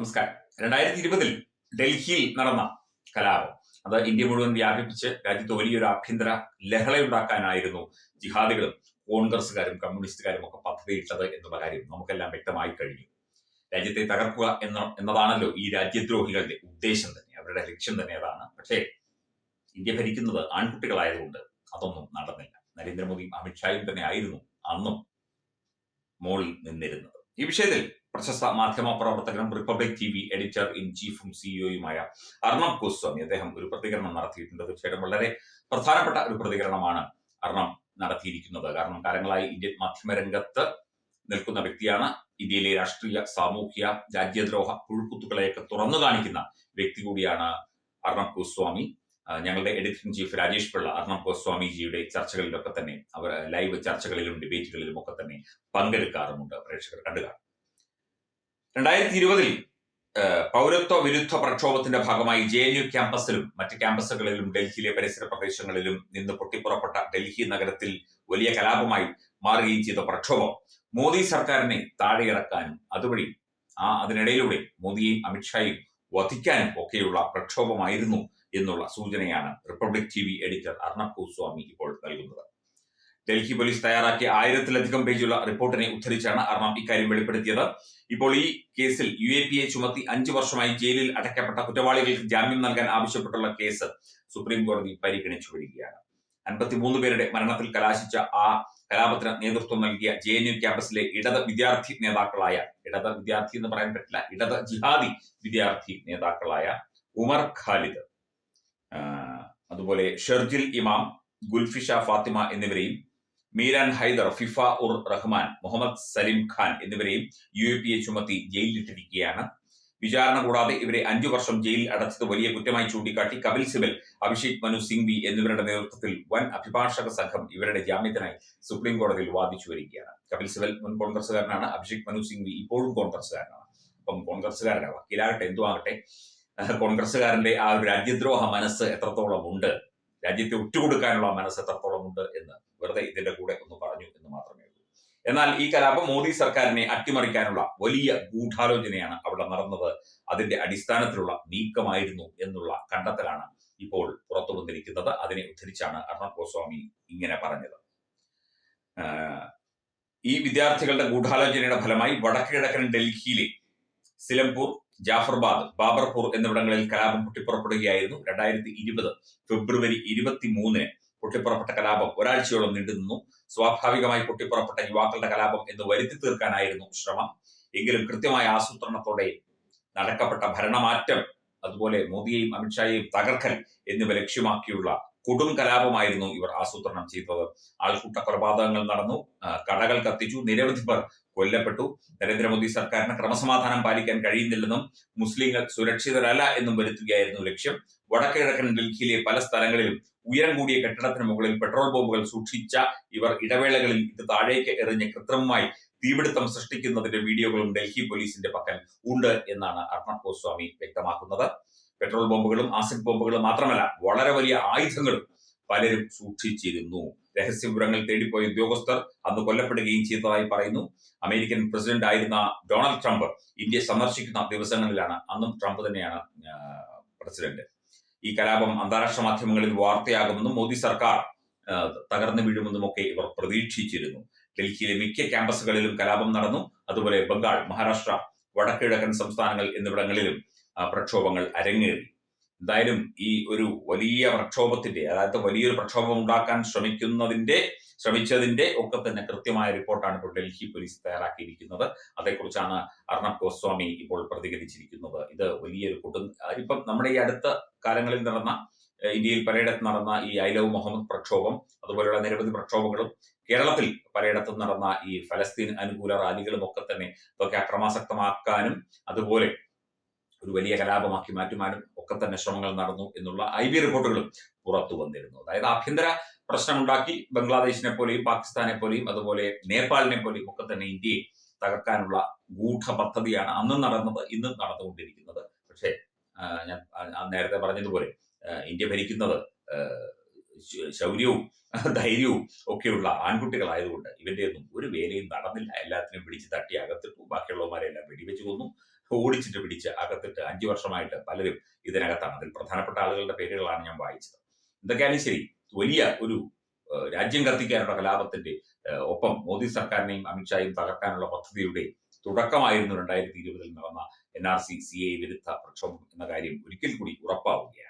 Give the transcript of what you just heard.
നമസ്കാരം. രണ്ടായിരത്തി ഇരുപതിൽ ഡൽഹിയിൽ നടന്ന കലാപം. അത് ഇന്ത്യ മുഴുവൻ വ്യാപിപ്പിച്ച് രാജ്യത്ത് വലിയൊരു ആഭ്യന്തര ലഹളയുണ്ടാക്കാനായിരുന്നു ജിഹാദികളും കോൺഗ്രസുകാരും കമ്മ്യൂണിസ്റ്റുകാരും ഒക്കെ പദ്ധതിയിട്ടത് എന്നുള്ള കാര്യം നമുക്കെല്ലാം വ്യക്തമായി കഴിഞ്ഞു. രാജ്യത്തെ തകർക്കുക എന്ന എന്നതാണല്ലോ ഈ രാജ്യദ്രോഹികളുടെ ഉദ്ദേശം തന്നെ. അവരുടെ ലക്ഷ്യം തന്നെ അതാണ്. പക്ഷേ ഇന്ത്യ ഭരിക്കുന്നത് ആൺകുട്ടികളായതുകൊണ്ട് അതൊന്നും നടന്നില്ല. നരേന്ദ്രമോദിയും അമിത്ഷായും തന്നെ ആയിരുന്നു അന്നും മോളിൽ നിന്നിരുന്നത്. ഈ വിഷയത്തിൽ പ്രശസ്ത മാധ്യമ പ്രവർത്തകനും Republic T V editor in ചീഫും സിഇഒയുമായ അർണബ് ഗോസ്വാമി അദ്ദേഹം ഒരു പ്രതികരണം നടത്തിയിട്ടുണ്ട്. തീർച്ചയായിട്ടും വളരെ പ്രധാനപ്പെട്ട ഒരു പ്രതികരണമാണ് അർണബ് നടത്തിയിരിക്കുന്നത്. കാരണം കാലങ്ങളായി ഇന്ത്യൻ മാധ്യമരംഗത്ത് നിൽക്കുന്ന വ്യക്തിയാണ്. ഇന്ത്യയിലെ രാഷ്ട്രീയ സാമൂഹ്യ രാജ്യദ്രോഹ പുഴുക്കുത്തുകളെയൊക്കെ തുറന്നു കാണിക്കുന്ന വ്യക്തി കൂടിയാണ് അർണബ് ഗോസ്വാമി. ഞങ്ങളുടെ എഡിറ്റിംഗ് ചീഫ് രാജേഷ് പിള്ള അർണബ് ഗോസ്വാമിജിയുടെ ചർച്ചകളിലൊക്കെ തന്നെ അവർ ലൈവ് ചർച്ചകളിലും ഡിബേറ്റുകളിലും ഒക്കെ തന്നെ പങ്കെടുക്കാറുമുണ്ട്. പ്രേക്ഷകർ കണ്ടുക രണ്ടായിരത്തി ഇരുപതിൽ പൗരത്വ വിരുദ്ധ പ്രക്ഷോഭത്തിന്റെ ഭാഗമായി ജെ എൻ യു ക്യാമ്പസിലും മറ്റ് ക്യാമ്പസുകളിലും ഡൽഹിയിലെ പരിസര പ്രദേശങ്ങളിലും നിന്ന് പൊട്ടിപ്പുറപ്പെട്ട ഡൽഹി നഗരത്തിൽ വലിയ കലാപമായി മാറുകയും ചെയ്ത പ്രക്ഷോഭം. മോദി സർക്കാരിനെ താഴെയിറക്കാനും അതുവഴി ആ അതിനിടയിലൂടെ മോദിയെയും അമിത്ഷായും വധിക്കാനും ഒക്കെയുള്ള പ്രക്ഷോഭമായിരുന്നു എന്നുള്ള സൂചനയാണ് Republic T V editor Arnab Goswami ഇപ്പോൾ നൽകുന്നത്. ഡൽഹി പോലീസ് തയ്യാറാക്കിയ ആയിരത്തിലധികം പേജുള്ള റിപ്പോർട്ടിനെ ഉദ്ധരിച്ചാണ് അർണബ് ഇക്കാര്യം വെളിപ്പെടുത്തിയത്. ഇപ്പോൾ ഈ കേസിൽ യു എ പി എ ചുമത്തി അഞ്ചു വർഷമായി ജയിലിൽ അടയ്ക്കപ്പെട്ട കുറ്റവാളികൾക്ക് ജാമ്യം നൽകാൻ ആവശ്യപ്പെട്ടുള്ള കേസ് സുപ്രീം കോടതി പരിഗണിച്ചു വരികയാണ്. അൻപത്തിമൂന്ന് പേരുടെ മരണത്തിൽ കലാശിച്ച ആ കലാപത്തിന് നേതൃത്വം നൽകിയ ജെ എൻ യു ക്യാമ്പസിലെ ഇടത് വിദ്യാർത്ഥി നേതാക്കളായ ഇടത് വിദ്യാർത്ഥി എന്ന് പറയാൻ പറ്റില്ല ഇടത് ജിഹാദി വിദ്യാർത്ഥി നേതാക്കളായ ഉമർ ഖാലിദ് അതുപോലെ ഷെർജിൽ ഇമാം ഗുൽഫിഷ ഫാത്തിമ എന്നിവരെയും മീരാൻ ഹൈദർ ഫിഫ ഉർ റഹ്മാൻ മുഹമ്മദ് സലിം ഖാൻ എന്നിവരെയും യു എ പി എ ചുമത്തി ജയിലിലിട്ടിരിക്കുകയാണ്. വിചാരണ കൂടാതെ ഇവരെ അഞ്ചു വർഷം ജയിലിൽ അടച്ചത് വലിയ കുറ്റമായി ചൂണ്ടിക്കാട്ടി കപിൽ സിബൽ അഭിഷേക് മനു സിംഗ്വി എന്നിവരുടെ നേതൃത്വത്തിൽ വൻ അഭിഭാഷക സംഘം ഇവരുടെ ജാമ്യത്തിനായി സുപ്രീം കോടതിയിൽ വാദിച്ചു വരികയാണ്. കപിൽ സിബൽ മുൻ കോൺഗ്രസുകാരനാണ് അഭിഷേക് മനു സിംഗ്വി ഇപ്പോഴും കോൺഗ്രസുകാരനാണ് അപ്പം കോൺഗ്രസ്സുകാരുടെ വക്കീലാകട്ടെ എന്തു ആകട്ടെ കോൺഗ്രസുകാരന്റെ ആ ഒരു രാജ്യദ്രോഹ മനസ്സ് എത്രത്തോളം ഉണ്ട്? രാജ്യത്തെ ഒറ്റുകൊടുക്കാനുള്ള മനസ്സ് എത്രത്തോളം ഉണ്ട് എന്ന് വെറുതെ ഇതിന്റെ കൂടെ ഒന്ന് പറഞ്ഞു എന്ന് മാത്രമേ ഉള്ളൂ. എന്നാൽ ഈ കലാപം മോദി സർക്കാരിനെ അട്ടിമറിക്കാനുള്ള വലിയ ഗൂഢാലോചനയാണ് അവിടെ നടന്നത്. അതിന്റെ അടിസ്ഥാനത്തിലുള്ള നീക്കമായിരുന്നു എന്നുള്ള കണ്ടെത്തലാണ് ഇപ്പോൾ പുറത്തു വന്നിരിക്കുന്നത്. അതിനെ ഉദ്ധരിച്ചാണ് അർണബ് ഗോസ്വാമി ഇങ്ങനെ പറഞ്ഞത്. ഈ വിദ്യാർത്ഥികളുടെ ഗൂഢാലോചനയുടെ ഫലമായി വടക്ക് കിഴക്കൻ ഡൽഹിയിലെ സിലംപൂർ ജാഫർബാദ് ബാബർപൂർ എന്നിവിടങ്ങളിൽ കലാപം പൊട്ടിപ്പുറപ്പെടുകയായിരുന്നു. രണ്ടായിരത്തി ഇരുപത് ഫെബ്രുവരി ഇരുപത്തി മൂന്നിന് പൊട്ടിപ്പുറപ്പെട്ട കലാപം ഒരാഴ്ചയോളം നീണ്ടുനിന്നു സ്വാഭാവികമായി പൊട്ടിപ്പുറപ്പെട്ട യുവാക്കളുടെ കലാപം എന്ന് വരുത്തി തീർക്കാനായിരുന്നു ശ്രമം. എങ്കിലും കൃത്യമായ ആസൂത്രണത്തോടെ നടക്കപ്പെട്ട ഭരണമാറ്റം അതുപോലെ മോദിയെയും അമിത്ഷായെയും തകർക്കൽ എന്നിവ ലക്ഷ്യമാക്കിയുള്ള കൊടും കലാപമായിരുന്നു ഇവർ ആസൂത്രണം ചെയ്തത്. ആൾക്കൂട്ട കൊലപാതകങ്ങൾ നടന്നു കടകൾ കത്തിച്ചു നിരവധി പേർ കൊല്ലപ്പെട്ടു. നരേന്ദ്രമോദി സർക്കാരിന് ക്രമസമാധാനം പാലിക്കാൻ കഴിയുന്നില്ലെന്നും മുസ്ലിങ്ങൾ സുരക്ഷിതരല്ല എന്നും വരുത്തുകയായിരുന്നു ലക്ഷ്യം. വടക്കിഴക്കൻ ഡൽഹിയിലെ പല സ്ഥലങ്ങളിലും ഉയരം കൂടിയ കെട്ടിടത്തിന് മുകളിൽ പെട്രോൾ ബോംബുകൾ സൂക്ഷിച്ച ഇവർ ഇടവേളകളിൽ ഇത് താഴേക്ക് എറിഞ്ഞ് കൃത്രിമമായി തീപിടുത്തം സൃഷ്ടിക്കുന്നതിന്റെ വീഡിയോകളും ഡൽഹി പോലീസിന്റെ പക്കൽ ഉണ്ട് എന്നാണ് അർണബ് ഗോസ്വാമി വ്യക്തമാക്കുന്നത്. പെട്രോൾ ബോംബുകളും ആസിഡ് ബോംബുകളും മാത്രമല്ല വളരെ വലിയ ആയുധങ്ങളും പലരും സൂക്ഷിച്ചിരുന്നു. രഹസ്യ വിവരങ്ങൾ തേടിപ്പോയ ഉദ്യോഗസ്ഥർ അന്ന് കൊല്ലപ്പെടുകയും ചെയ്തതായി പറയുന്നു. അമേരിക്കൻ പ്രസിഡന്റ് ആയിരുന്ന ഡൊണാൾഡ് ട്രംപ് ഇന്ത്യ സന്ദർശിക്കുന്ന ദിവസങ്ങളിലാണ് അന്നും ട്രംപ് തന്നെയാണ് പ്രസിഡന്റ്. ഈ കലാപം അന്താരാഷ്ട്ര മാധ്യമങ്ങളിൽ വാർത്തയാകുമെന്നും മോദി സർക്കാർ തകർന്നു വീഴുമെന്നും ഒക്കെ ഇവർ പ്രതീക്ഷിച്ചിരുന്നു. ഡൽഹിയിലെ മിക്ക ക്യാമ്പസുകളിലും കലാപം നടന്നു. അതുപോലെ ബംഗാൾ മഹാരാഷ്ട്ര വടക്കിഴക്കൻ സംസ്ഥാനങ്ങൾ എന്നിവിടങ്ങളിലും പ്രക്ഷോഭങ്ങൾ അരങ്ങേറി. എന്തായാലും ഈ ഒരു വലിയ പ്രക്ഷോഭത്തിന്റെ അതായത് വലിയൊരു പ്രക്ഷോഭം ഉണ്ടാക്കാൻ ശ്രമിക്കുന്നതിന്റെ ശ്രമിച്ചതിന്റെ ഒക്കെ തന്നെ കൃത്യമായ റിപ്പോർട്ടാണ് ഇപ്പോൾ ഡൽഹി പോലീസ് തയ്യാറാക്കിയിരിക്കുന്നത്. അതേക്കുറിച്ചാണ് അർണബ് ഗോസ്വാമി ഇപ്പോൾ പ്രതികരിച്ചിരിക്കുന്നത്. ഇത് വലിയൊരു കൊടു ഇപ്പം നമ്മുടെ ഈ അടുത്ത കാലങ്ങളിൽ നടന്ന ഇന്ത്യയിൽ പലയിടത്ത് നടന്ന ഈ ഐ ലവ് മുഹമ്മദ് പ്രക്ഷോഭം അതുപോലെയുള്ള നിരവധി പ്രക്ഷോഭങ്ങളും കേരളത്തിൽ പലയിടത്തും നടന്ന ഈ ഫലസ്തീൻ അനുകൂല റാലികളും ഒക്കെ തന്നെ ഇതൊക്കെ അക്രമാസക്തമാക്കാനും അതുപോലെ ഒരു വലിയ കലാപമാക്കി മാറ്റുവാനും ഒക്കെ തന്നെ ശ്രമങ്ങൾ നടന്നു എന്നുള്ള ഐ ബി റിപ്പോർട്ടുകളും പുറത്തു വന്നിരുന്നു. അതായത് ആഭ്യന്തര പ്രശ്നമുണ്ടാക്കി ബംഗ്ലാദേശിനെ പോലെയും പാകിസ്ഥാനെ പോലെയും അതുപോലെ നേപ്പാളിനെ പോലെയും ഒക്കെ തന്നെ ഇന്ത്യയെ തകർക്കാനുള്ള ഗൂഢ പദ്ധതിയാണ് അന്നും നടന്നത് ഇന്നും നടന്നുകൊണ്ടിരിക്കുന്നത്. പക്ഷേ ഞാൻ നേരത്തെ പറഞ്ഞതുപോലെ ഇന്ത്യ ഭരിക്കുന്നത് ശൗര്യവും ധൈര്യവും ഒക്കെയുള്ള ആൺകുട്ടികളായതുകൊണ്ട് ഇവന്റെ ഒന്നും ഒരു വേലയും നടന്നില്ല. എല്ലാത്തിനും പിടിച്ച് തട്ടി അകത്തിട്ടു. ബാക്കിയുള്ളവന്മാരെല്ലാം വെടിവെച്ച് കൊന്നു. ഓടിച്ചിട്ട് പിടിച്ച് അകത്തിട്ട് അഞ്ചു വർഷമായിട്ട് പലരും ഇതിനകത്താണ്. അതിൽ പ്രധാനപ്പെട്ട ആളുകളുടെ പേരുകളാണ് ഞാൻ വായിച്ചത്. എന്തൊക്കെയാലും ശരി വലിയ ഒരു രാജ്യം കത്തിക്കാനുള്ള കലാപത്തിന്റെ ഒപ്പം മോദി സർക്കാരിനെയും അമിത്ഷായും തകർക്കാനുള്ള പദ്ധതിയുടെ തുടക്കമായിരുന്നു രണ്ടായിരത്തി ഇരുപതിൽ നടന്ന N R C C A വിരുദ്ധ പ്രക്ഷോഭം എന്ന കാര്യം ഒരിക്കൽ കൂടി ഉറപ്പാവുകയാണ്.